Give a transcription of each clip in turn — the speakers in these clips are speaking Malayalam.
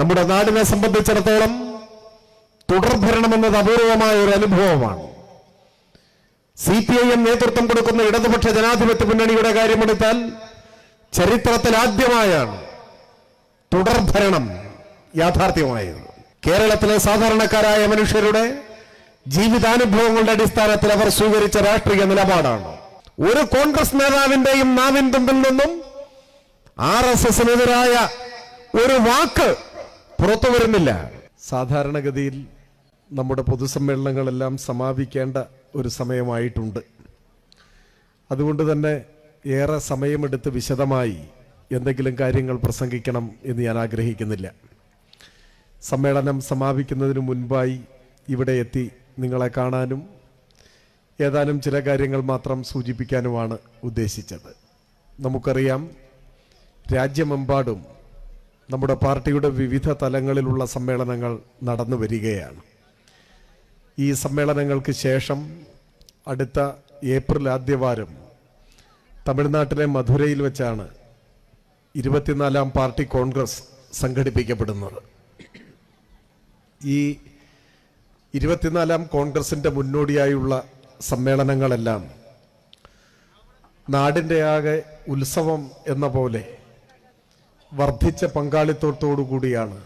നമ്മുടെ നാടിനെ സംബന്ധിച്ചിടത്തോളം തുടർഭരണം എന്നത് അപൂർവമായ ഒരു അനുഭവമാണ്. സി പി ഐ എം നേതൃത്വം കൊടുക്കുന്ന ഇടതുപക്ഷ ജനാധിപത്യ മുന്നണിയുടെ കാര്യമെടുത്താൽ ചരിത്രത്തിൽ ആദ്യമായാണ് തുടർഭരണം യാഥാർത്ഥ്യമായത്. കേരളത്തിലെ സാധാരണക്കാരായ മനുഷ്യരുടെ ജീവിതാനുഭവങ്ങളുടെ അടിസ്ഥാനത്തിൽ അവർ സ്വീകരിച്ച രാഷ്ട്രീയ നിലപാടാണ്. ഒരു കോൺഗ്രസ് നേതാവിന്റെയും നാവിൻ തുമ്പിൽ നിന്നും ആർ എസ് എസിനെതിരായ ഒരു വാക്ക് പുറത്തു വരുന്നില്ല. സാധാരണഗതിയിൽ നമ്മുടെ പൊതുസമ്മേളനങ്ങളെല്ലാം സമാപിക്കേണ്ട ഒരു സമയമായിട്ടുണ്ട്. അതുകൊണ്ട് തന്നെ ഏറെ സമയമെടുത്ത് വിശദമായി എന്തെങ്കിലും കാര്യങ്ങൾ പ്രസംഗിക്കണം എന്ന് ഞാൻ ആഗ്രഹിക്കുന്നില്ല. സമ്മേളനം സമാപിക്കുന്നതിന് മുൻപായി ഇവിടെ എത്തി നിങ്ങളെ കാണാനും ഏതാനും ചില കാര്യങ്ങൾ മാത്രം സൂചിപ്പിക്കാനുമാണ് ഉദ്ദേശിച്ചത്. നമുക്കറിയാം രാജ്യമെമ്പാടും നമ്മുടെ പാർട്ടിയുടെ വിവിധ തലങ്ങളിലുള്ള സമ്മേളനങ്ങൾ നടന്നു വരികയാണ്. ഈ സമ്മേളനങ്ങൾക്ക് ശേഷം അടുത്ത ഏപ്രിൽ ആദ്യവാരം തമിഴ്നാട്ടിലെ മധുരയിൽ വെച്ചാണ് ഇരുപത്തിനാലാം പാർട്ടി കോൺഗ്രസ് സംഘടിപ്പിക്കപ്പെടുന്നത്. ഈ ഇരുപത്തിനാലാം കോൺഗ്രസിന്റെ മുന്നോടിയായുള്ള സമ്മേളനങ്ങളെല്ലാം നാടിന്റെ ആകെ ഉത്സവം എന്ന പോലെ വർദ്ധിച്ച പങ്കാളിത്തത്തോടു കൂടിയാണ്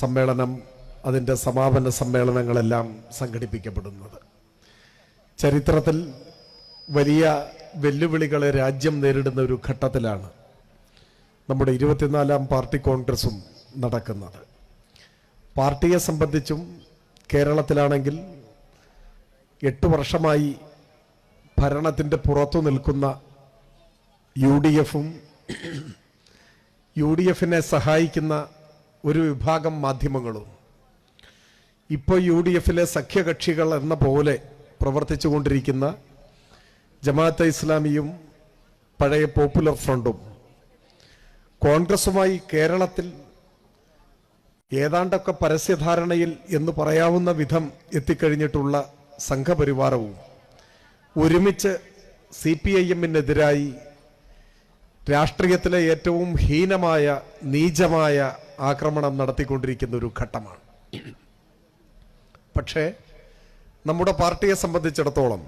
സമ്മേളനം അതിന്റെ സമാപന സമ്മേളനങ്ങളെല്ലാം സംഘടിപ്പിക്കപ്പെടുന്നത്. ചരിത്രത്തിൽ വലിയ വെല്ലുവിളികളെ രാജ്യം നേരിടുന്ന ഒരു ഘട്ടത്തിലാണ് നമ്മുടെ ഇരുപത്തിനാലാം പാർട്ടി കോൺഗ്രസും നടക്കുന്നത്. പാർട്ടിയെ സംബന്ധിച്ചും കേരളത്തിലാണെങ്കിൽ എട്ട് വർഷമായി ഭരണത്തിന്റെ പുറത്തു നിൽക്കുന്ന യു ഡി എഫും യു ഡി എഫിനെ സഹായിക്കുന്ന ഒരു വിഭാഗം മാധ്യമങ്ങളും. ഇപ്പോൾ യു ഡി എഫിലെ സഖ്യകക്ഷികൾ എന്ന പോലെ പ്രവർത്തിച്ചു കൊണ്ടിരിക്കുന്ന ജമാഅത്തെ ഇസ്ലാമിയും പഴയ പോപ്പുലർ ഫ്രണ്ടും. കോൺഗ്രസുമായി കേരളത്തിൽ ഏതാണ്ടൊക്കെ പരസ്യധാരണയിൽ എന്ന് പറയാവുന്ന വിധം എത്തിക്കഴിഞ്ഞിട്ടുള്ള സംഘപരിവാരവും ഒരുമിച്ച് സി പി ഐ എമ്മിനെതിരായി രാഷ്ട്രീയത്തിലെ ഏറ്റവും ഹീനമായ നീചമായ ആക്രമണം നടത്തിക്കൊണ്ടിരിക്കുന്ന ഒരു ഘട്ടമാണ്. പക്ഷേ നമ്മുടെ പാർട്ടിയെ സംബന്ധിച്ചിടത്തോളം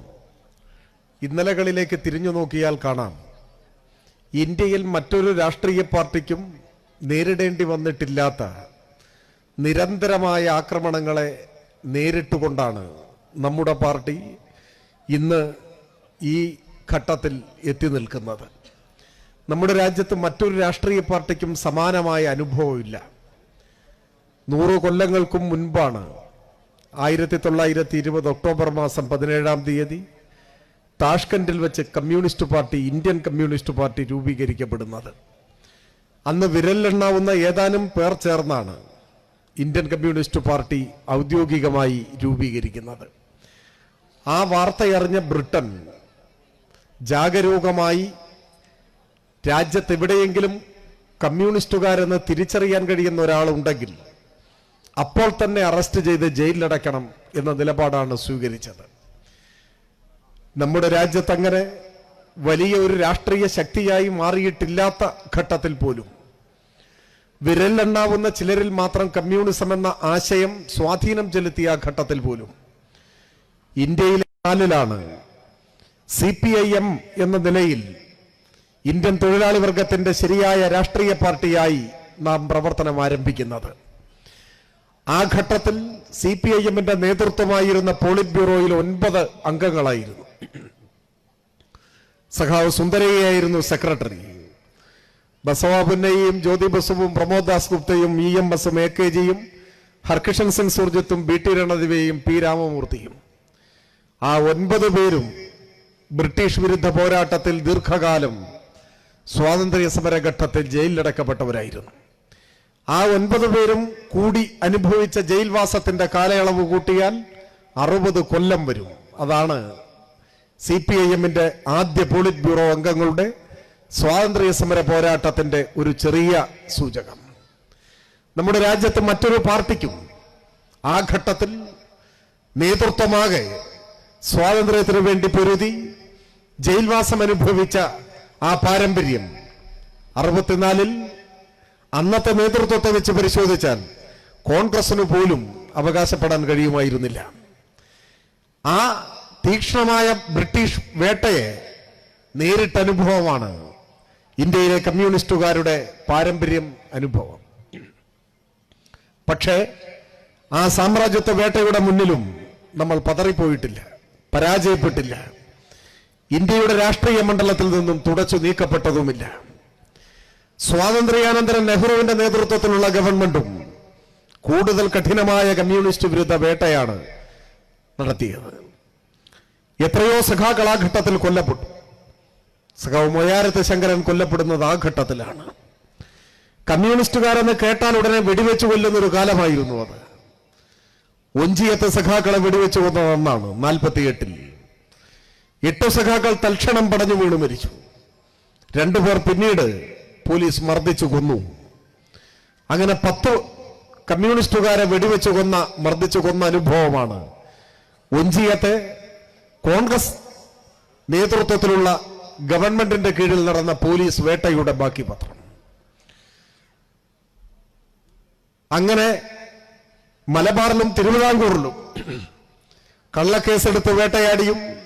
ഇന്നലകളിലേക്ക് തിരിഞ്ഞു നോക്കിയാൽ കാണാം. ഇന്ത്യയിൽ മറ്റൊരു രാഷ്ട്രീയ പാർട്ടിക്കും നേരിടേണ്ടി വന്നിട്ടില്ലാത്ത നിരന്തരമായ ആക്രമണങ്ങളെ നേരിട്ടുകൊണ്ടാണ് നമ്മുടെ പാർട്ടി ഇന്ന് ഈ ഘട്ടത്തിൽ എത്തി നിൽക്കുന്നത്. നമ്മുടെ രാജ്യത്ത് മറ്റൊരു രാഷ്ട്രീയ പാർട്ടിക്കും സമാനമായ അനുഭവമില്ല നൂറ് കൊല്ലങ്ങൾക്കും മുൻപാണ് ആയിരത്തി തൊള്ളായിരത്തി ഇരുപത് ഒക്ടോബർ മാസം പതിനേഴാം തീയതി താഷ്കണ്ടിൽ വെച്ച് communist party Indian communist party രൂപീകരിക്കപ്പെടുന്നത്. അന്ന് വിരലിലെണ്ണാവുന്ന ഏതാനും പേർ ചേർന്നാണ് ഇന്ത്യൻ കമ്മ്യൂണിസ്റ്റ് പാർട്ടി ഔദ്യോഗികമായി രൂപീകരിക്കുന്നത്. ആ വാർത്തയറിഞ്ഞ ബ്രിട്ടൻ ജാഗരൂകമായി രാജ്യത്ത് എവിടെയെങ്കിലും കമ്മ്യൂണിസ്റ്റുകാരെന്ന് തിരിച്ചറിയാൻ കഴിയുന്ന ഒരാളുണ്ടെങ്കിൽ അപ്പോൾ തന്നെ അറസ്റ്റ് ചെയ്ത് ജയിലിലടയ്ക്കണം എന്ന നിലപാടാണ് സ്വീകരിച്ചത്. നമ്മുടെ രാജ്യത്ത് അങ്ങനെ വലിയ ഒരു രാഷ്ട്രീയ ശക്തിയായി മാറിയിട്ടില്ലാത്ത ഘട്ടത്തിൽ പോലും വിരലെണ്ണാവുന്ന ചിലരിൽ മാത്രം കമ്മ്യൂണിസം എന്ന ആശയം സ്വാധീനം ചെലുത്തിയ ഘട്ടത്തിൽ പോലും ഇന്ത്യയിലെ നാലിലാണ് സി പി ഐ എം എന്ന നിലയിൽ ഇന്ത്യൻ തൊഴിലാളി വർഗത്തിന്റെ ശരിയായ രാഷ്ട്രീയ പാർട്ടിയായി നാം പ്രവർത്തനം ആരംഭിക്കുന്നത്. ആ ഘട്ടത്തിൽ സി പി ഐ എമ്മിന്റെ നേതൃത്വമായിരുന്ന പോളിറ്റ് ബ്യൂറോയിൽ ഒൻപത് അംഗങ്ങളായിരുന്നു. സഖാവ് സുന്ദരയായിരുന്നു സെക്രട്ടറി. ബസവാപുന്നയും ജ്യോതി ബസുവും പ്രമോദ് ദാസ് ഗുപ്തയും ഇ എം എസും എ കെ ജിയും ഹർകിഷൻ സിംഗ് സുർജിത്തും ബി ടി രണദിവയും പി രാമമൂർത്തിയും. ആ ഒൻപത് പേരും ബ്രിട്ടീഷ് വിരുദ്ധ പോരാട്ടത്തിൽ ദീർഘകാലം സ്വാതന്ത്ര്യ സമരഘട്ടത്തിൽ ജയിലിലടക്കപ്പെട്ടവരായിരുന്നു. ആ ഒൻപത് പേരും കൂടി അനുഭവിച്ച ജയിൽവാസത്തിന്റെ കാലയളവ് കൂട്ടിയാൽ അറുപത് കൊല്ലം വരും. അതാണ് സി പി ഐ എമ്മിന്റെ ആദ്യ പോളിറ്റ് ബ്യൂറോ അംഗങ്ങളുടെ സ്വാതന്ത്ര്യ സമര പോരാട്ടത്തിന്റെ ഒരു ചെറിയ സൂചകം. നമ്മുടെ രാജ്യത്ത് മറ്റൊരു പാർട്ടിക്കും ആ ഘട്ടത്തിൽ നേതൃത്വമാകെ സ്വാതന്ത്ര്യത്തിനു വേണ്ടി പൊരുതി ജയിൽവാസം അനുഭവിച്ച ആ പാരമ്പര്യം അറുപത്തിനാലിൽ അന്നത്തെ നേതൃത്വത്തെ വെച്ച് പരിശോധിച്ചാൽ കോൺഗ്രസിന് പോലും അവകാശപ്പെടാൻ കഴിയുമായിരുന്നില്ല. ആ തീക്ഷ്ണമായ ബ്രിട്ടീഷ് വേട്ടയെ നേരിട്ട അനുഭവമാണ് ഇന്ത്യയിലെ കമ്മ്യൂണിസ്റ്റുകാരുടെ പാരമ്പര്യം അനുഭവം. പക്ഷേ ആ സാമ്രാജ്യത്വ വേട്ടയുടെ മുന്നിലും നമ്മൾ പതറിപ്പോയിട്ടില്ല പരാജയപ്പെട്ടില്ല. ഇന്ത്യയുടെ രാഷ്ട്രീയ മണ്ഡലത്തിൽ നിന്നും തുടച്ചു നീക്കപ്പെട്ടതുമില്ല. സ്വാതന്ത്ര്യാനന്തരം നെഹ്റുവിന്റെ നേതൃത്വത്തിലുള്ള ഗവൺമെന്റും കൂടുതൽ കഠിനമായ കമ്മ്യൂണിസ്റ്റ് വിരുദ്ധ വേട്ടയാണ് നടത്തിയത്. എത്രയോ സഖാക്കൾ ആ ഘട്ടത്തിൽ കൊല്ലപ്പെട്ടു. സഖാവ് മൊയാരത്ത് ശങ്കരൻ കൊല്ലപ്പെടുന്നത് ആ ഘട്ടത്തിലാണ്. കമ്മ്യൂണിസ്റ്റുകാരെന്ന് കേട്ടാൽ ഉടനെ വെടിവെച്ച് കൊല്ലുന്ന ഒരു കാലമായിരുന്നു അത്. ഒഞ്ചിയത്തെ സഖാക്കളെ വെടിവെച്ച് കൊന്നത് ഒന്നാണ് നാൽപ്പത്തിയെട്ടിൽ. എട്ട് സഖാക്കൾ തൽക്ഷണം പടഞ്ഞു വീണു മരിച്ചു. രണ്ടുപേർ പിന്നീട് പോലീസ് മർദ്ദിച്ചു കൊന്നു. അങ്ങനെ പത്ത് കമ്മ്യൂണിസ്റ്റുകാരെ വെടിവെച്ച് കൊന്ന മർദ്ദിച്ചു കൊന്ന അനുഭവമാണ്. ഒഞ്ചിയത്തെ കോൺഗ്രസ് നേതൃത്വത്തിലുള്ള ഗവൺമെന്റിന്റെ കീഴിൽ നടന്ന പോലീസ് വേട്ടയുടെ ബാക്കി പത്രം. അങ്ങനെ മലബാറിലും തിരുവിതാംകൂറിലും കള്ളക്കേസെടുത്ത് വേട്ടയാടിയും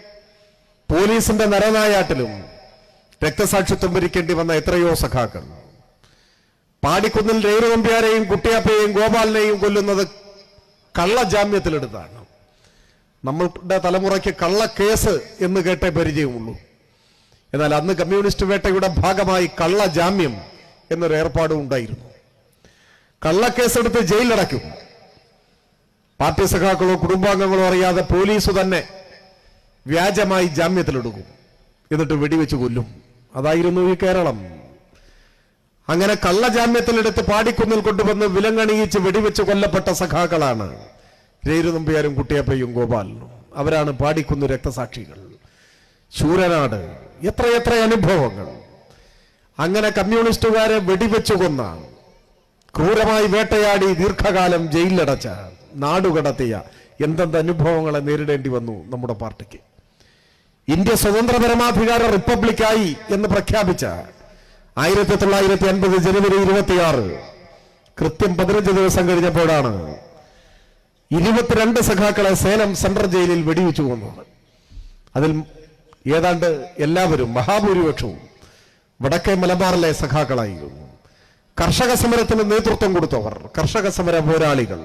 പോലീസിന്റെ നരനായാട്ടിലും രക്തസാക്ഷിത്വം ഭരിക്കേണ്ടി വന്ന എത്രയോ സഖാക്കൾ. പാടിക്കുന്നിൽ രേരുനമ്പ്യാരെയും കുട്ടിയപ്പയെയും ഗോപാലിനെയും കൊല്ലുന്നത് കള്ളജാമ്യത്തിലെടുത്താണ്. നമ്മളുടെ തലമുറയ്ക്ക് കള്ളക്കേസ് എന്ന് കേട്ടേ പരിചയമുള്ളൂ. എന്നാൽ അന്ന് കമ്മ്യൂണിസ്റ്റ് വേട്ടയുടെ ഭാഗമായി കള്ളജാമ്യം എന്നൊരു ഏർപ്പാടും ഉണ്ടായിരുന്നു. കള്ളക്കേസെടുത്ത് ജയിലടയ്ക്കും പാർട്ടി സഖാക്കളോ കുടുംബാംഗങ്ങളോ അറിയാതെ പോലീസ് തന്നെ വ്യാജമായി ജാമ്യത്തിലെടുക്കും. എന്നിട്ട് വെടിവെച്ച് കൊല്ലും. അതായിരുന്നു ഈ കേരളം. അങ്ങനെ കള്ളജാമ്യത്തിലെടുത്ത് പാടിക്കുന്നിൽ കൊണ്ടുവന്ന് വിലങ്ങണിയിച്ച് വെടിവെച്ച് കൊല്ലപ്പെട്ട സഖാക്കളാണ് രേരുനമ്പിയാരും കുട്ടിയപ്പയും ഗോപാലനും. അവരാണ് പാടിക്കുന്ന് രക്തസാക്ഷികൾ. ശൂരനാട്. എത്രയെത്ര അനുഭവങ്ങൾ. അങ്ങനെ കമ്മ്യൂണിസ്റ്റുകാരെ വെടിവെച്ചു കൊന്ന ക്രൂരമായി വേട്ടയാടി ദീർഘകാലം ജയിലിലടച്ച നാടുകടത്തിയ എന്തെന്ത് അനുഭവങ്ങളെ നേരിടേണ്ടി വന്നു നമ്മുടെ പാർട്ടിക്ക്. ഇന്ത്യ സ്വതന്ത്ര പരമാധികാര റിപ്പബ്ലിക്കായി എന്ന് പ്രഖ്യാപിച്ച ആയിരത്തി തൊള്ളായിരത്തി അൻപത് ജനുവരി ഇരുപത്തിയാറ് കൃത്യം പതിനഞ്ച് ദിവസം കഴിഞ്ഞപ്പോഴാണ് ഇരുപത്തിരണ്ട് സഖാക്കളെ സേലം സെൻട്രൽ ജയിലിൽ വെടിവെച്ചു കൊന്നത്. അതിൽ ഏതാണ്ട് എല്ലാവരും മഹാഭൂരിപക്ഷവും വടക്കേ മലബാറിലെ സഖാക്കളായിരുന്നു. കർഷക സമരത്തിന് നേതൃത്വം കൊടുത്തവർ കർഷക സമര പോരാളികൾ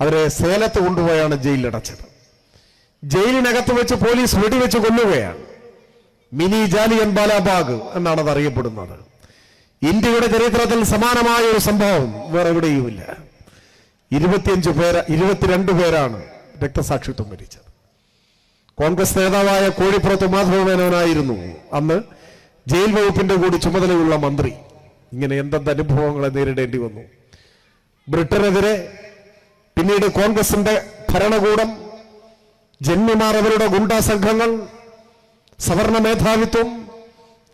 അവരെ സേലത്ത് കൊണ്ടുപോയാണ് ജയിലിലടച്ചത്. ജയിലിനകത്ത് വെച്ച് പോലീസ് വെടിവെച്ച് കൊല്ലുകയാണ്. മിനി ജാലിയൻ ബാലാബാഗ് എന്നാണ് അത് അറിയപ്പെടുന്നത്. ഇന്ത്യയുടെ ചരിത്രത്തിൽ സമാനമായ ഒരു സംഭവം വേറെ എവിടെയുമില്ല. ഇരുപത്തിയഞ്ച് പേര് ഇരുപത്തിരണ്ട് പേരാണ് രക്തസാക്ഷിത്വം വരിച്ചത്. കോൺഗ്രസ് നേതാവായ കോഴിപ്പുറത്ത് മാധവമേനോനായിരുന്നു അന്ന് ജയിൽ വകുപ്പിന്റെ കൂടി ചുമതലയുള്ള മന്ത്രി. ഇങ്ങനെ എന്തെന്ത് അനുഭവങ്ങളെ നേരിടേണ്ടി വന്നു. ബ്രിട്ടനെതിരെ പിന്നീട് കോൺഗ്രസിന്റെ ഭരണകൂടം ജന്മിമാർ അവരുടെ ഗുണ്ടാ സംഘങ്ങൾ സവർണ മേധാവിത്വം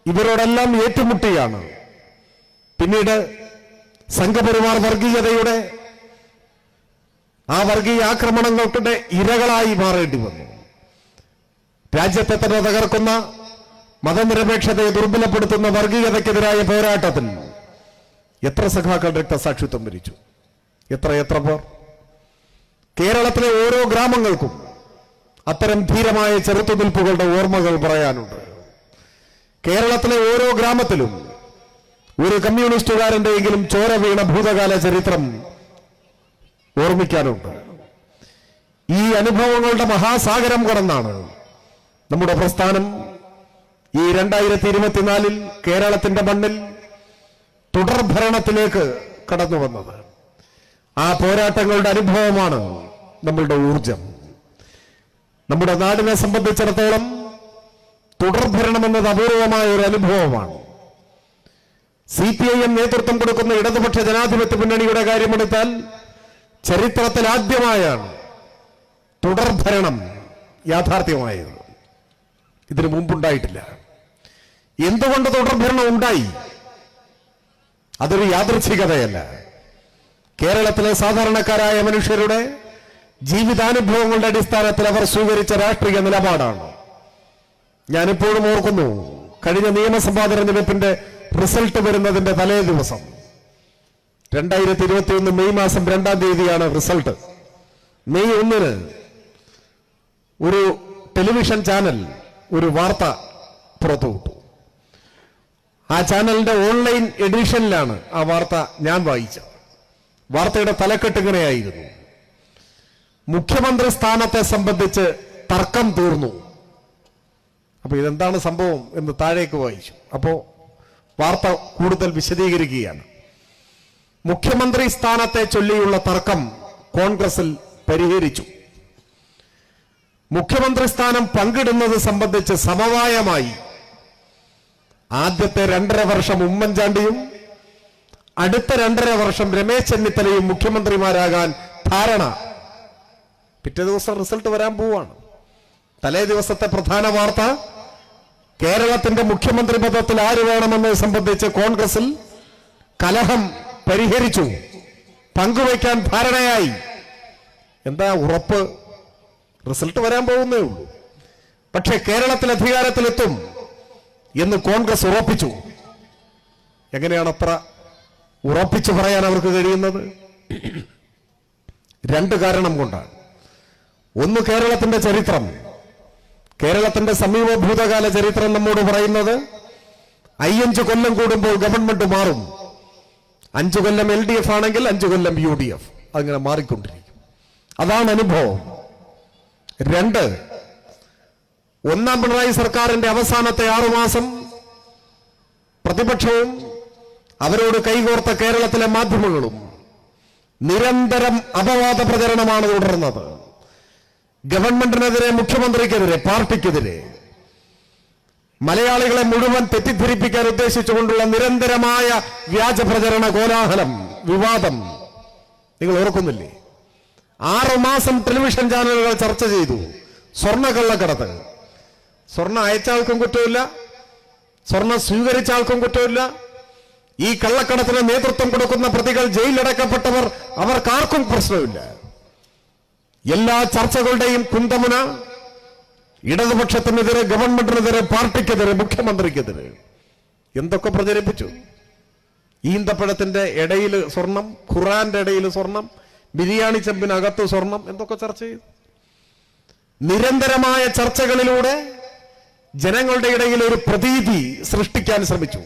ഇവരോടെല്ലാം ഏറ്റുമുട്ടിയാണ്. പിന്നീട് സംഘപരിവാർ വർഗീയതയുടെ ആ വർഗീയ ആക്രമണങ്ങൾക്കിടെ ഇരകളായി മാറേണ്ടി വന്നു. രാജ്യത്തെ തന്നെ തകർക്കുന്ന മതനിരപേക്ഷതയെ ദുർബലപ്പെടുത്തുന്ന വർഗീയതയ്ക്കെതിരായ പോരാട്ടത്തിൽ എത്ര സഖാക്കൾ രക്തസാക്ഷിത്വം വരിച്ചു? എത്ര എത്ര പേർ? കേരളത്തിലെ ഓരോ ഗ്രാമങ്ങൾക്കും അത്തരം ധീരമായ ചെറുത്തുനിൽപ്പുകളുടെ ഓർമ്മകൾ പറയാനുണ്ട്. കേരളത്തിലെ ഓരോ ഗ്രാമത്തിലും ഒരു കമ്മ്യൂണിസ്റ്റുകാരന്റെയെങ്കിലും ചോര വീണ ഭൂതകാല ചരിത്രം ഓർമ്മിക്കാനുണ്ട്. ഈ അനുഭവങ്ങളുടെ മഹാസാഗരം കടന്നാണ് നമ്മുടെ പ്രസ്ഥാനം ഈ രണ്ടായിരത്തി ഇരുപത്തിനാലിൽ കേരളത്തിന്റെ മണ്ണിൽ തുടർഭരണത്തിലേക്ക് കടന്നു വന്നത് ആ പോരാട്ടങ്ങളുടെ അനുഭവമാണ് നമ്മളുടെ ഊർജം നമ്മുടെ നാടിനെ സംബന്ധിച്ചിടത്തോളം തുടർഭരണം എന്നത് അപൂർവമായ ഒരു അനുഭവമാണ്. സി പി ഐ എം നേതൃത്വം കൊടുക്കുന്ന ഇടതുപക്ഷ ജനാധിപത്യ മുന്നണിയുടെ കാര്യമെടുത്താൽ ചരിത്രത്തിൽ ആദ്യമായാണ് തുടർഭരണം യാഥാർത്ഥ്യമായത്. ഇതിനു മുമ്പുണ്ടായിട്ടില്ല. എന്തുകൊണ്ട് തുടർഭരണം ഉണ്ടായി? അതൊരു യാദൃച്ഛികതയല്ല. കേരളത്തിലെ സാധാരണക്കാരായ മനുഷ്യരുടെ ജീവിതാനുഭവങ്ങളുടെ അടിസ്ഥാനത്തിൽ അവർ സ്വീകരിച്ച രാഷ്ട്രീയ നിലപാടാണ്. ഞാനിപ്പോഴും ഓർക്കുന്നു കഴിഞ്ഞ നിയമസഭാ തെരഞ്ഞെടുപ്പിന്റെ റിസൾട്ട് വരുന്നതിന്റെ തലേ ദിവസം രണ്ടായിരത്തി ഇരുപത്തി ഒന്ന് മെയ് മാസം രണ്ടാം തീയതിയാണ് റിസൾട്ട്. മെയ് ഒന്നിന് ഒരു ടെലിവിഷൻ ചാനൽ ഒരു വാർത്ത പുറത്തുവിട്ടു. ആ ചാനലിന്റെ ഓൺലൈൻ എഡിഷനിലാണ് ആ വാർത്ത ഞാൻ വായിച്ചത്. വാർത്തയുടെ തലക്കെട്ട് ഇങ്ങനെയായിരുന്നു. മുഖ്യമന്ത്രി സ്ഥാനത്തെ സംബന്ധിച്ച് തർക്കം തീർന്നു. അപ്പൊ ഇതെന്താണ് സംഭവം എന്ന് താഴേക്ക് വായിച്ചു. അപ്പോ വാർത്ത കൂടുതൽ വിശദീകരിക്കുകയാണ്. മുഖ്യമന്ത്രി സ്ഥാനത്തെ ചൊല്ലിയുള്ള തർക്കം കോൺഗ്രസിൽ പരിഹരിച്ചു. മുഖ്യമന്ത്രി സ്ഥാനം പങ്കിടുന്നത് സംബന്ധിച്ച് സമവായമായി. ആദ്യത്തെ രണ്ടര വർഷം ഉമ്മൻചാണ്ടിയും അടുത്ത രണ്ടര വർഷം രമേശ് ചെന്നിത്തലയും മുഖ്യമന്ത്രിമാരാകാൻ ധാരണ പിറ്റേ ദിവസം റിസൾട്ട് വരാൻ പോവാണ്. തലേ ദിവസത്തെ പ്രധാന വാർത്ത കേരളത്തിന്റെ മുഖ്യമന്ത്രി പദത്തിൽ ആര് വേണമെന്നത് സംബന്ധിച്ച് കോൺഗ്രസിൽ കലഹം പരിഹരിച്ചു. പങ്കുവയ്ക്കാൻ ധാരണയായി. എന്താ ഉറപ്പ്? റിസൾട്ട് വരാൻ പോകുന്നേ ഉള്ളൂ. പക്ഷെ കേരളത്തിൽ അധികാരത്തിലെത്തും എന്ന് കോൺഗ്രസ് ഉറപ്പിച്ചു. എങ്ങനെയാണ് അത്ര ഉറപ്പിച്ചു പറയാൻ അവർക്ക് കഴിയുന്നത്? രണ്ട് കാരണം കൊണ്ടാണ്. ഒന്ന് കേരളത്തിന്റെ ചരിത്രം. കേരളത്തിന്റെ സമീപ ഭൂതകാല ചരിത്രം നമ്മോട് പറയുന്നത് അയ്യഞ്ച് കൊല്ലം കൂടുമ്പോൾ ഗവൺമെന്റ് മാറും. അഞ്ചു കൊല്ലം എൽ ഡി എഫ് ആണെങ്കിൽ അഞ്ചു കൊല്ലം യു ഡി എഫ്. അങ്ങനെ മാറിക്കൊണ്ടിരിക്കും. അതാണ് അനുഭവം. രണ്ട് ഒന്നാം പിണറായി സർക്കാരിന്റെ അവസാനത്തെ ആറുമാസം പ്രതിപക്ഷവും അവരോട് കൈകോർത്ത കേരളത്തിലെ മാധ്യമങ്ങളും നിരന്തരം അപവാദ പ്രചരണമാണ് തുടർന്നത്. ഗവൺമെന്റിനെതിരെ മുഖ്യമന്ത്രിക്കെതിരെ പാർട്ടിക്കെതിരെ മലയാളികളെ മുഴുവൻ തെറ്റിദ്ധരിപ്പിക്കാൻ ഉദ്ദേശിച്ചുകൊണ്ടുള്ള നിരന്തരമായ വ്യാജ പ്രചരണ കോലാഹലം വിവാദം. നിങ്ങൾ ഓർക്കുന്നില്ലേ? ആറു മാസം ടെലിവിഷൻ ചാനലുകൾ ചർച്ച ചെയ്തു. സ്വർണ കള്ളക്കടത്ത്. സ്വർണ അയച്ച ആൾക്കും കുറ്റമില്ല സ്വർണ സ്വീകരിച്ച ആൾക്കും കുറ്റമില്ല ഈ കള്ളക്കടത്തിന് നേതൃത്വം കൊടുക്കുന്ന പ്രതികൾ ജയിലിലടക്കപ്പെട്ടവർ അവർക്കാർക്കും പ്രശ്നമില്ല. എല്ലാ ചർച്ചകളുടെയും കുന്തമുന ഇടതുപക്ഷത്തിനെതിരെ ഗവൺമെന്റിനെതിരെ പാർട്ടിക്കെതിരെ മുഖ്യമന്ത്രിക്കെതിരെ. എന്തൊക്കെ പ്രചരിപ്പിച്ചു? ഈന്തപ്പഴത്തിന്റെ ഇടയിൽ സ്വർണം ഖുറാന്റെ ഇടയിൽ സ്വർണം ബിരിയാണി ചെമ്പിനകത്ത് സ്വർണം എന്തൊക്കെ ചർച്ച ചെയ്തു? നിരന്തരമായ ചർച്ചകളിലൂടെ ജനങ്ങളുടെ ഇടയിൽ ഒരു പ്രതീതി സൃഷ്ടിക്കാൻ ശ്രമിച്ചു.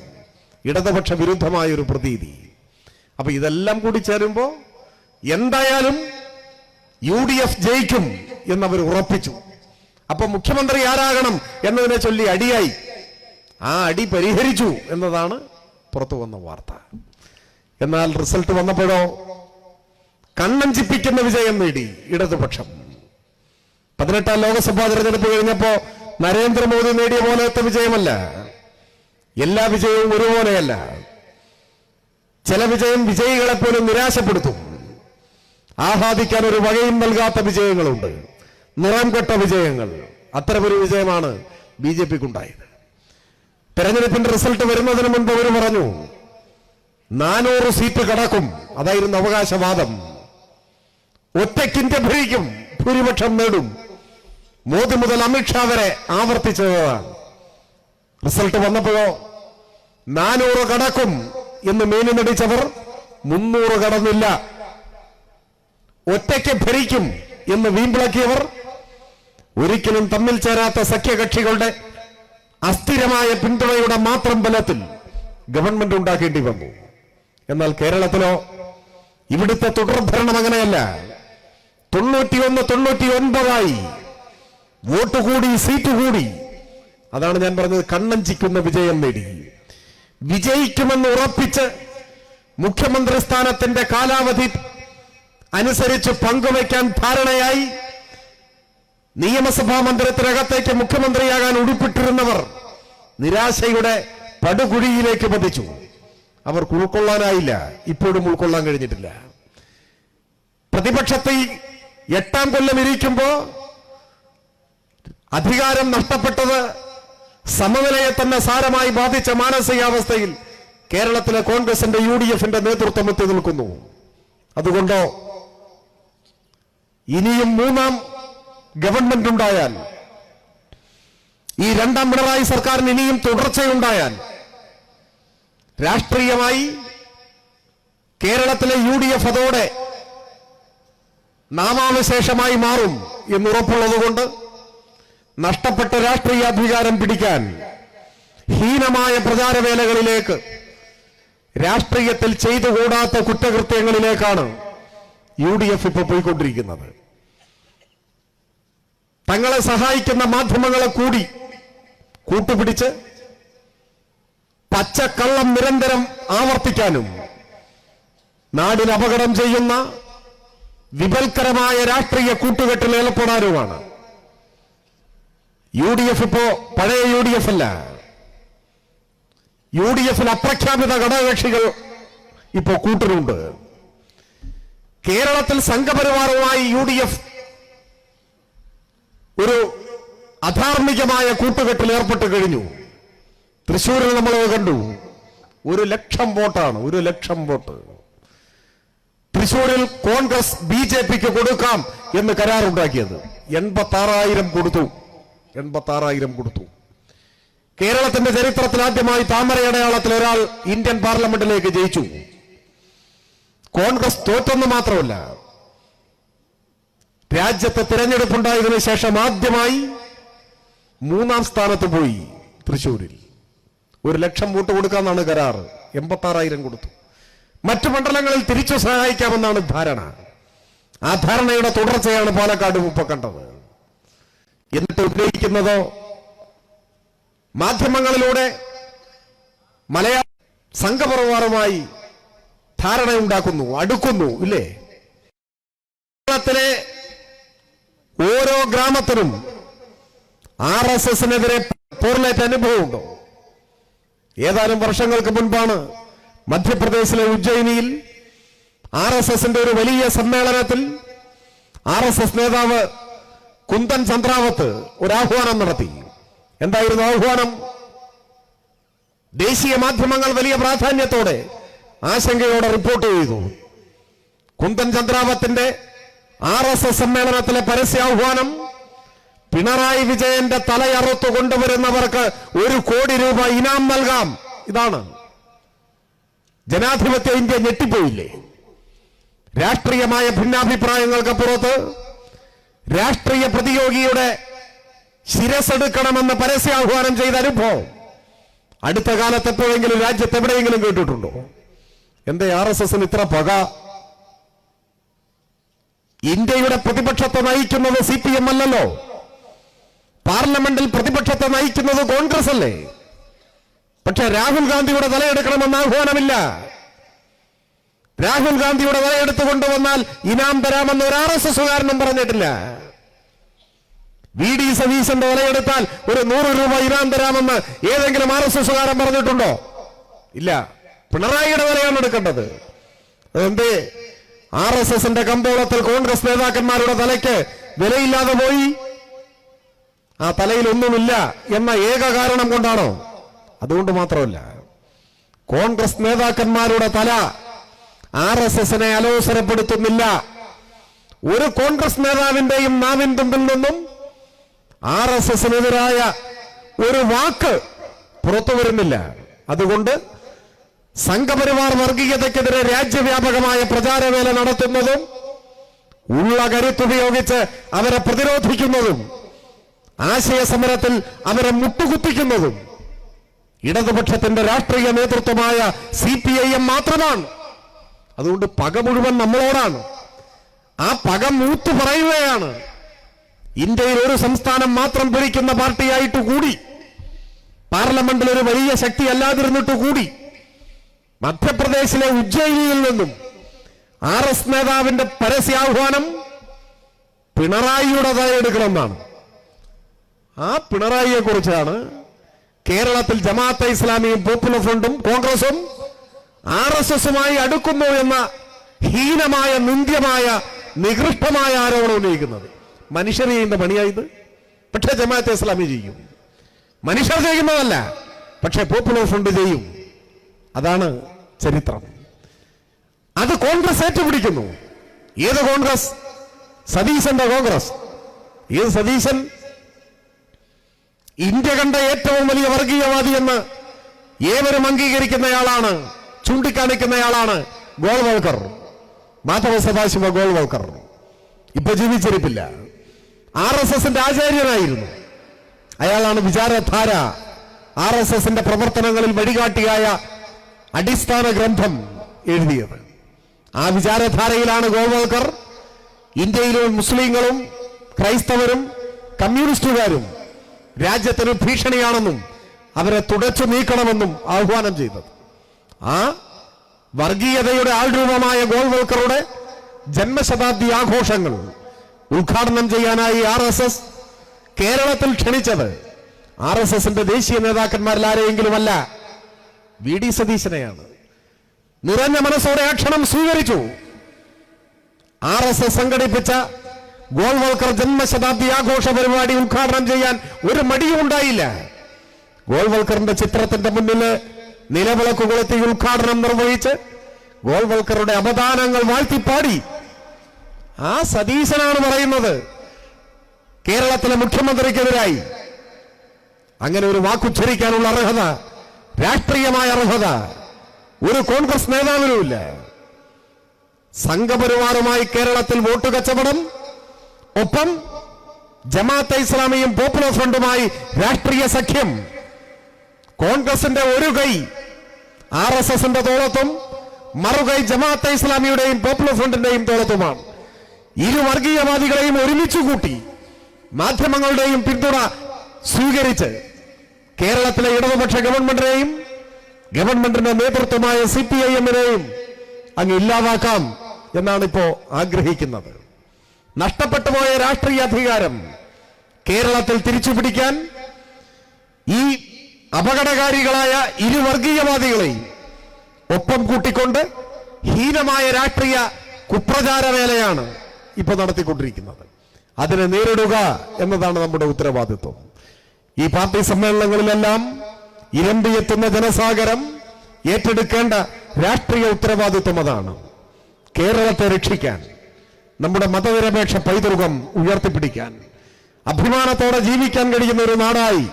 ഇടതുപക്ഷ വിരുദ്ധമായ ഒരു പ്രതീതി. അപ്പൊ ഇതെല്ലാം കൂടി ചേരുമ്പോ എന്തായാലും യു ഡി എഫ് ജയിക്കും എന്നവർ ഉറപ്പിച്ചു. അപ്പൊ മുഖ്യമന്ത്രി ആരാകണം എന്നതിനെ ചൊല്ലി അടിയായി. ആ അടി പരിഹരിച്ചു എന്നതാണ് പുറത്തു വന്ന വാർത്ത. എന്നാൽ റിസൾട്ട് വന്നപ്പോഴോ കണ്ണഞ്ചിപ്പിക്കുന്ന വിജയം നേടി ഇടതുപക്ഷം. പതിനെട്ടാം ലോക്സഭാ തെരഞ്ഞെടുപ്പ് കഴിഞ്ഞപ്പോ നരേന്ദ്രമോദി നേടിയ പോലത്തെ വിജയമല്ല. എല്ലാ വിജയവും ഒരുപോലെയല്ല. ചില വിജയം വിജയികളെപ്പോലും നിരാശപ്പെടുത്തും. ആഹ്ലാദിക്കാൻ ഒരു വകയും നൽകാത്ത വിജയങ്ങളുണ്ട്. നിറം കെട്ട വിജയങ്ങൾ. അത്തരമൊരു വിജയമാണ് ബി ജെ പിക്കുണ്ടായത്. തെരഞ്ഞെടുപ്പിന്റെ റിസൾട്ട് വരുന്നതിന് മുൻപ് അവർ പറഞ്ഞു നാനൂറ് സീറ്റ് കടക്കും. അതായിരുന്നു അവകാശവാദം. ഒറ്റയ്ക്ക് ഇന്ത്യ ഭരിക്കും ഭൂരിപക്ഷം നേടും. മോദി മുതൽ അമിത്ഷാ വരെ ആവർത്തിച്ചതാണ്. റിസൾട്ട് വന്നപ്പോഴോ നാനൂറ് കടക്കും എന്ന് മേനിനടിച്ചവർ മുന്നൂറ് കടന്നില്ല. ഒറ്റയ്ക്ക് ഭരിക്കും എന്ന് വീമ്പിളക്കിയവർ ഒരിക്കലും തമ്മിൽ ചേരാത്ത സഖ്യകക്ഷികളുടെ അസ്ഥിരമായ പിന്തുണയുടെ മാത്രം ബലത്തിൽ ഗവൺമെന്റ് ഉണ്ടാക്കേണ്ടി വന്നു. എന്നാൽ കേരളത്തിലോ ഇവിടുത്തെ തുടർഭരണം അങ്ങനെയല്ല. തൊണ്ണൂറ്റിയൊന്ന് തൊണ്ണൂറ്റി ഒൻപതായി വോട്ട് കൂടി സീറ്റ് കൂടി. അതാണ് ഞാൻ പറഞ്ഞത് കണ്ണഞ്ചിക്കുന്ന വിജയം നേടി. വിജയിക്കുമെന്ന് ഉറപ്പിച്ച് മുഖ്യമന്ത്രി സ്ഥാനത്തിന്റെ കാലാവധി അനുസരിച്ച് പങ്കുവയ്ക്കാൻ ധാരണയായി നിയമസഭാ മന്ദിരത്തിനകത്തേക്ക് മുഖ്യമന്ത്രിയാകാൻ ഉടുപ്പിട്ടിരുന്നവർ നിരാശയുടെ പടുകുഴിയിലേക്ക് പതിച്ചു. അവർക്ക് ഉൾക്കൊള്ളാനായില്ല. ഇപ്പോഴും ഉൾക്കൊള്ളാൻ കഴിഞ്ഞിട്ടില്ല. പ്രതിപക്ഷത്തിൽ എട്ടാം കൊല്ലം ഇരിക്കുമ്പോ അധികാരം നഷ്ടപ്പെട്ടത് സമനിലയെ തന്നെ സാരമായി ബാധിച്ച മാനസികാവസ്ഥയിൽ കേരളത്തിലെ കോൺഗ്രസിന്റെ യു ഡി എഫിന്റെ നേതൃത്വം എത്തി നിൽക്കുന്നു. അതുകൊണ്ടോ ഇനിയും മൂന്നാം ഗവൺമെന്റ് ഉണ്ടായാൽ ഈ രണ്ടാം പിണറായി സർക്കാരിന് ഇനിയും തുടർച്ചയുണ്ടായാൽ രാഷ്ട്രീയമായി കേരളത്തിലെ യു ഡി എഫ് അതോടെ നാമാവശേഷമായി മാറും എന്നുറപ്പുള്ളതുകൊണ്ട് നഷ്ടപ്പെട്ട രാഷ്ട്രീയ അധികാരം പിടിക്കാൻ ഹീനമായ പ്രചാരവേലകളിലേക്ക് രാഷ്ട്രീയത്തിൽ ചെയ്തുകൂടാത്ത കുറ്റകൃത്യങ്ങളിലേക്കാണ് യു ഡി എഫ് ഇപ്പോൾ പോയിക്കൊണ്ടിരിക്കുന്നത്. തങ്ങളെ സഹായിക്കുന്ന മാധ്യമങ്ങളെ കൂടി കൂട്ടുപിടിച്ച് പച്ചക്കള്ളം നിരന്തരം ആവർത്തിക്കാനും നാടിന് അപകടം ചെയ്യുന്ന വിപൽക്കരമായ രാഷ്ട്രീയ കൂട്ടുകെട്ടിൽ ഏർപ്പെടാനുമാണ്. യു ഡി എഫ് ഇപ്പോ പഴയ യു ഡി എഫ് അല്ല. യു ഡി എഫിൽ അപ്രഖ്യാപിത ഘടകകക്ഷികൾ ഇപ്പോ കൂട്ടിനുണ്ട് കേരളത്തിൽ സംഘപരിവാറുമായി യു ഡി എഫ് ഒരു അധാർമികമായ കൂട്ടുകെട്ടിൽ ഏർപ്പെട്ട് കഴിഞ്ഞു. തൃശ്ശൂരിൽ നമ്മൾ കണ്ടു. ഒരു ലക്ഷം വോട്ടാണ് ഒരു ലക്ഷം വോട്ട്. തൃശ്ശൂരിൽ കോൺഗ്രസ് ബി ജെ പിക്ക് കൊടുക്കാം എന്ന് കരാറുണ്ടാക്കിയത്. എൺപത്തി ആറായിരം കൊടുത്തു. എൺപത്തി ആറായിരം കൊടുത്തു. കേരളത്തിന്റെ ചരിത്രത്തിൽ ആദ്യമായി താമരയടയാളത്തിൽ ഒരാൾ ഇന്ത്യൻ പാർലമെന്റിലേക്ക് ജയിച്ചു. കോൺഗ്രസ് തോറ്റെന്ന് മാത്രമല്ല രാജ്യത്തെ തിരഞ്ഞെടുപ്പുണ്ടായതിനു ശേഷം ആദ്യമായി മൂന്നാം സ്ഥാനത്ത് പോയി തൃശൂരിൽ ഒരു ലക്ഷം വോട്ട് കൊടുക്കാമെന്നാണ് കരാറ്. എൺപത്താറായിരം കൊടുത്തു. മറ്റു മണ്ഡലങ്ങളിൽ തിരിച്ചു സഹായിക്കാമെന്നാണ് ധാരണ. ആ ധാരണയുടെ തുടർച്ചയാണ് പാലക്കാട് ഉപ്പ കണ്ടത്. എന്നിട്ട് ഉന്നയിക്കുന്നതോ മാധ്യമങ്ങളിലൂടെ മലയാള സംഘപരിവാറുമായി ധാരണയുണ്ടാക്കുന്നു അടുക്കുന്നു ഇല്ലേ? കേരളത്തിലെ ഓരോ ഗ്രാമത്തിനും ആർ എസ് എസിനെതിരെ പോർലേറ്റ് അനുഭവമുണ്ടോ? ഏതാനും വർഷങ്ങൾക്ക് മുൻപാണ് മധ്യപ്രദേശിലെ ഉജ്ജയിനിയിൽ ആർ എസ് എസിന്റെ ഒരു വലിയ സമ്മേളനത്തിൽ ആർ എസ് എസ് നേതാവ് കുന്തൻ ചന്ദ്രാവത്ത് ഒരു ആഹ്വാനം നടത്തി. എന്തായിരുന്നു ആഹ്വാനം? ദേശീയ മാധ്യമങ്ങൾ വലിയ പ്രാധാന്യത്തോടെ ആശങ്കയോടെ റിപ്പോർട്ട് ചെയ്തു. കുന്തൻ ചന്ദ്രാവത്തിന്റെ ആർ എസ് എസ് സമ്മേളനത്തിലെ പരസ്യാഹ്വാനം പിണറായി വിജയന്റെ തലയറുത്ത് കൊണ്ടുവരുന്നവർക്ക് ഒരു കോടി രൂപ ഇനാം നൽകാം. ഇതാണ്. ജനാധിപത്യ ഇന്ത്യ ഞെട്ടിപ്പോയില്ലേ? രാഷ്ട്രീയമായ ഭിന്നാഭിപ്രായങ്ങൾക്ക് പുറത്ത് രാഷ്ട്രീയ പ്രതിയോഗിയുടെ ശിരസെടുക്കണമെന്ന് പരസ്യാഹ്വാനം ചെയ്ത അനുഭവം അടുത്ത കാലത്ത് എപ്പോഴെങ്കിലും രാജ്യത്ത് എവിടെയെങ്കിലും കേട്ടിട്ടുണ്ടോ? എന്തേ ആർ എസ് എസിന് ഇത്ര പക? ഇന്ത്യയുടെ പ്രതിപക്ഷത്തെ നയിക്കുന്നത് സി പി എം അല്ലല്ലോ. പാർലമെന്റിൽ പ്രതിപക്ഷത്തെ നയിക്കുന്നത് കോൺഗ്രസ് അല്ലേ? പക്ഷെ രാഹുൽ ഗാന്ധിയുടെ തലയെടുക്കണമെന്ന് ആഹ്വാനമില്ല. രാഹുൽ ഗാന്ധിയുടെ തലയെടുത്തു കൊണ്ടുവന്നാൽ ഇനാം തരാമെന്ന് ഒരു ആർ എസ് എസുകാരനും പറഞ്ഞിട്ടില്ല. വി ഡി സതീശന്റെ വിലയെടുത്താൽ ഒരു നൂറ് രൂപ ഇനാം തരാമെന്ന് ഏതെങ്കിലും ആർ എസ് എസുകാരൻ പറഞ്ഞിട്ടുണ്ടോ? ഇല്ല. പിണറായിയുടെ തലയാണ് എടുക്കേണ്ടത്. അതെന്തേ? ആർ എസ് എസിന്റെ കമ്പോളത്തിൽ കോൺഗ്രസ് നേതാക്കന്മാരുടെ തലയ്ക്ക് വിലയില്ലാതെ പോയി. ആ തലയിൽ ഒന്നുമില്ല എന്ന ഏക കാരണം കൊണ്ടാണോ? അതുകൊണ്ട് മാത്രമല്ല കോൺഗ്രസ് നേതാക്കന്മാരുടെ തല ആർ എസ് എസിനെ അലോസരപ്പെടുത്തുന്നില്ല. ഒരു കോൺഗ്രസ് നേതാവിന്റെയും നാവിൻ തുമ്പിൽ നിന്നും ആർ എസ് എസിനെതിരായ ഒരു വാക്ക് പുറത്തു വരുന്നില്ല. അതുകൊണ്ട് സംഘപരിവാർ വർഗീയതയ്ക്കെതിരെ രാജ്യവ്യാപകമായ പ്രചാരവേല നടത്തുന്നതും ഉള്ള കരുത്തുപയോഗിച്ച് അവരെ പ്രതിരോധിക്കുന്നതും ആശയ സമരത്തിൽ അവരെ മുട്ടുകുത്തിക്കുന്നതും ഇടതുപക്ഷത്തിന്റെ രാഷ്ട്രീയ നേതൃത്വമായ സി പി ഐ എം മാത്രമാണ്. അതുകൊണ്ട് പക മുഴുവൻ നമ്മളോടാണ്. ആ പക മൂത്തു പറയുകയാണ്. ഇന്ത്യയിൽ ഒരു സംസ്ഥാനം മാത്രം ഭരിക്കുന്ന പാർട്ടിയായിട്ട് കൂടി പാർലമെന്റിൽ ഒരു വലിയ ശക്തി അല്ലാതിരുന്നിട്ട് കൂടി മധ്യപ്രദേശിലെ ഉജ്ജയിനിയിൽ നിന്നും ആർ എസ് നേതാവിന്റെ പരസ്യാഹ്വാനം പിണറായിയുടെ എടുക്കണമെന്നാണ്. ആ പിണറായിയെ കുറിച്ചാണ് കേരളത്തിൽ ജമാഅത്തെ ഇസ്ലാമിയും പോപ്പുലർ ഫ്രണ്ടും കോൺഗ്രസും ആർ എസ് എസുമായി അടുക്കുന്നു എന്ന ഹീനമായ നിന്ദ്യമായ നികൃഷ്ടമായ ആരോപണം ഉന്നയിക്കുന്നത്. മനുഷ്യർ ചെയ്യുന്ന പണിയായത് പക്ഷേ ജമാഅത്തെ ഇസ്ലാമി ചെയ്യും. മനുഷ്യർ ചെയ്യുന്നതല്ല പക്ഷേ പോപ്പുലർ ഫ്രണ്ട് ചെയ്യും. അതാണ് ചരിത്രം. അത് കോൺഗ്രസ് ഏറ്റുപിടിക്കുന്നു. ഏത് കോൺഗ്രസ്? സതീശന്റെ കോൺഗ്രസ്. ഏത് സതീശൻ? ഇന്ത്യ കണ്ട ഏറ്റവും വലിയ വർഗീയവാദി എന്ന് ഏവരും അംഗീകരിക്കുന്നയാളാണ് ചൂണ്ടിക്കാണിക്കുന്നയാളാണ് ഗോൾവൽക്കർ മാധവ സദാശിവ ഗോൾവൽക്കർ ഇപ്പൊ ജീവിച്ചിരിപ്പില്ല. ആർ എസ് എസിന്റെ ആചാര്യനായിരുന്നു. അയാളാണ് വിചാരധാര. ആർ എസ് എസിന്റെ പ്രവർത്തനങ്ങളിൽ വഴികാട്ടിയായ അടിസ്ഥാന ഗ്രന്ഥം എഴുതിയത്. ആ വിചാരധാരയിലാണ് ഗോൾവൽക്കർ ഇന്ത്യയിലെ മുസ്ലിങ്ങളും ക്രൈസ്തവരും കമ്മ്യൂണിസ്റ്റുകാരും രാജ്യത്തിന് ഭീഷണിയാണെന്നും അവരെ തുടച്ചു നീക്കണമെന്നും ആഹ്വാനം ചെയ്തത്. ആ വർഗീയതയുടെ ആൾരൂപമായ ഗോൾവൽക്കറുടെ ജന്മശതാബ്ദി ആഘോഷങ്ങൾ ഉദ്ഘാടനം ചെയ്യാനായി ആർ എസ് എസ് കേരളത്തിൽ ക്ഷണിച്ചത് ആർ എസ് എസിന്റെ ദേശീയ നേതാക്കന്മാരിൽ ആരെയെങ്കിലുമല്ല വി ഡി സതീശനെയാണ്. നിറഞ്ഞ മനസ്സോടെ ആ ക്ഷണം സ്വീകരിച്ചു. ആർ എസ് എസ് സംഘടിപ്പിച്ച ഗോൾവൽക്കർ ജന്മശതാബ്ദി ആഘോഷ പരിപാടി ഉദ്ഘാടനം ചെയ്യാൻ ഒരു മടിയും ഉണ്ടായില്ല. ഗോൾവൽക്കറിന്റെ ചിത്രത്തിന്റെ മുന്നിൽ നിലവിളക്ക് കൊളുത്തി ഉദ്ഘാടനം നിർവഹിച്ച് ഗോൾവൽക്കറുടെ അവദാനങ്ങൾ വാഴ്ത്തിപ്പാടി. ആ സതീശനാണ് പറയുന്നത്. കേരളത്തിലെ മുഖ്യമന്ത്രിക്കെതിരായി. അങ്ങനെ ഒരു വാക്കുച്ചരിക്കാനുള്ള അർഹത രാഷ്ട്രീയമായ അർഹത. ഒരു കോൺഗ്രസ് നേതാവിനുമില്ല. സംഘപരിവാറുമായി കേരളത്തിൽ വോട്ട് കച്ചവടം ഒപ്പം ജമാഅത്തെ ഇസ്ലാമിയും പോപ്പുലർ ഫ്രണ്ടുമായി രാഷ്ട്രീയ സഖ്യം. കോൺഗ്രസിന്റെ ഒരു കൈ ആർ എസ് എസിന്റെ തോളത്തും മറുകൈ ജമാഅത്തെ ഇസ്ലാമിയുടെയും പോപ്പുലർ ഫ്രണ്ടിന്റെയും തോളത്തുമാണ്. ഇരു വർഗീയവാദികളെയും ഒരുമിച്ച് കൂട്ടി മാധ്യമങ്ങളുടെയും പിന്തുണ സ്വീകരിച്ച് കേരളത്തിലെ ഇടതുപക്ഷ ഗവൺമെന്റിനെയും ഗവൺമെന്റിന്റെ നേതൃത്വമായ സി പി ഐ എമ്മിനെയും അങ്ങ് ഇല്ലാതാക്കാം എന്നാണ് ഇപ്പോ ആഗ്രഹിക്കുന്നത്. നഷ്ടപ്പെട്ടു പോയ രാഷ്ട്രീയ അധികാരം കേരളത്തിൽ തിരിച്ചു പിടിക്കാൻ ഈ അപകടകാരികളായ ഇരുവർഗീയവാദികളെയും ഒപ്പം കൂട്ടിക്കൊണ്ട് ഹീനമായ രാഷ്ട്രീയ കുപ്രചാര വേലയാണ് ഇപ്പൊ നടത്തിക്കൊണ്ടിരിക്കുന്നത്. അതിനെ നേരിടുക എന്നതാണ് നമ്മുടെ ഉത്തരവാദിത്വം. ഈ പാർട്ടി സമ്മേളനങ്ങളിലെല്ലാം ഇരമ്പിയെത്തുന്ന ജനസാഗരം ഏറ്റെടുക്കേണ്ട രാഷ്ട്രീയ ഉത്തരവാദിത്വം അതാണ്. കേരളത്തെ രക്ഷിക്കാൻ നമ്മുടെ മതനിരപേക്ഷ പൈതൃകം ഉയർത്തിപ്പിടിക്കാൻ അഭിമാനത്തോടെ ജീവിക്കാൻ കഴിയുന്ന ഒരു നാടായി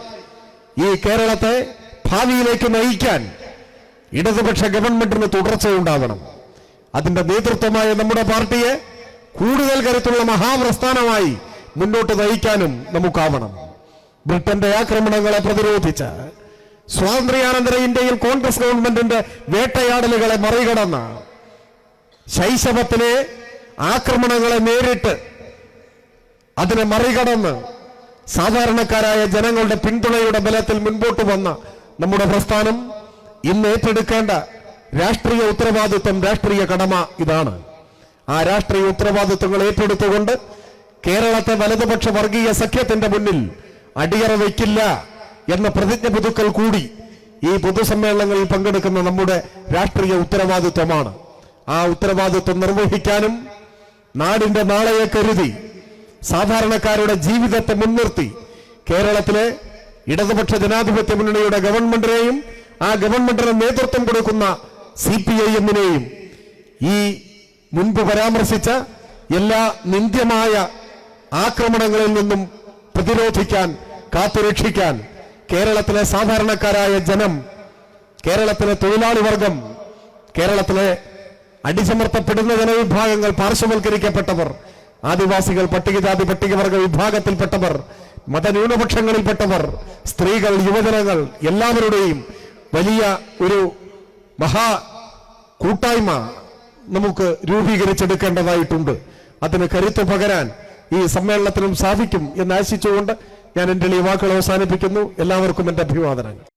ഈ കേരളത്തെ ഭാവിയിലേക്ക് നയിക്കാൻ ഇടതുപക്ഷ ഗവൺമെന്റിന് തുടർച്ചയുണ്ടാകണം അതിന്റെ നേതൃത്വമായ നമ്മുടെ പാർട്ടിയെ കൂടുതൽ കരുത്തുള്ള മഹാപ്രസ്ഥാനമായി മുന്നോട്ട് നയിക്കാനും നമുക്കാവണം. ബ്രിട്ടന്റെ ആക്രമണങ്ങളെ പ്രതിരോധിച്ച് സ്വാതന്ത്ര്യാനന്തര ഇന്ത്യയിൽ കോൺഗ്രസ് ഗവൺമെന്റിന്റെ വേട്ടയാടലുകളെ മറികടന്ന ശൈശവത്തിലെ ആക്രമണങ്ങളെ നേരിട്ട് അതിനെ മറികടന്ന് സാധാരണക്കാരായ ജനങ്ങളുടെ പിന്തുണയുടെ ബലത്തിൽ മുൻപോട്ട് വന്ന നമ്മുടെ പ്രസ്ഥാനം ഇന്ന് ഏറ്റെടുക്കേണ്ട രാഷ്ട്രീയ ഉത്തരവാദിത്വം രാഷ്ട്രീയ കടമ ഇതാണ്. ആ രാഷ്ട്രീയ ഉത്തരവാദിത്വങ്ങൾ ഏറ്റെടുത്തുകൊണ്ട് കേരളത്തെ വലതുപക്ഷ വർഗീയ സഖ്യത്തിന്റെ മുന്നിൽ അടിയറ വയ്ക്കില്ല എന്ന പ്രതിജ്ഞ പുതുക്കൽ കൂടി ഈ പൊതുസമ്മേളനങ്ങളിൽ പങ്കെടുക്കുന്ന നമ്മുടെ രാഷ്ട്രീയ ഉത്തരവാദിത്വമാണ്. ആ ഉത്തരവാദിത്വം നിർവഹിക്കാനും നാടിന്റെ നാളെയെ കരുതി സാധാരണക്കാരുടെ ജീവിതത്തെ മുൻനിർത്തി കേരളത്തിലെ ഇടതുപക്ഷ ജനാധിപത്യ മുന്നണിയുടെ ഗവൺമെന്റിനെയും ആ ഗവൺമെന്റിന് നേതൃത്വം കൊടുക്കുന്ന സി പി ഐ എമ്മിനെയും ഈ മുൻപ് പരാമർശിച്ച എല്ലാ നിന്ദ്യമായ ആക്രമണങ്ങളിൽ നിന്നും പ്രതിരോധിക്കാൻ കാത്തുരക്ഷിക്കാൻ കേരളത്തിലെ സാധാരണക്കാരായ ജനം കേരളത്തിലെ തൊഴിലാളി വർഗം കേരളത്തിലെ അടിച്ചമർത്തപ്പെടുന്ന ജനവിഭാഗങ്ങൾ പാർശ്വവൽക്കരിക്കപ്പെട്ടവർ ആദിവാസികൾ പട്ടികജാതി പട്ടികവർഗ വിഭാഗത്തിൽപ്പെട്ടവർ മതന്യൂനപക്ഷങ്ങളിൽപ്പെട്ടവർ സ്ത്രീകൾ യുവജനങ്ങൾ എല്ലാവരുടെയും വലിയ ഒരു മഹാ കൂട്ടായ്മ നമുക്ക് രൂപീകരിച്ചെടുക്കേണ്ടതായിട്ടുണ്ട്. അതിന് കരുത്ത് പകരാൻ ഈ സമ്മേളനത്തിനും സാധിക്കും എന്ന് ആശിച്ചുകൊണ്ട് ഞാൻ എന്റെ ഈ വാക്കുകൾ അവസാനിപ്പിക്കുന്നു. എല്ലാവർക്കും എന്റെ അഭിവാദനങ്ങൾ.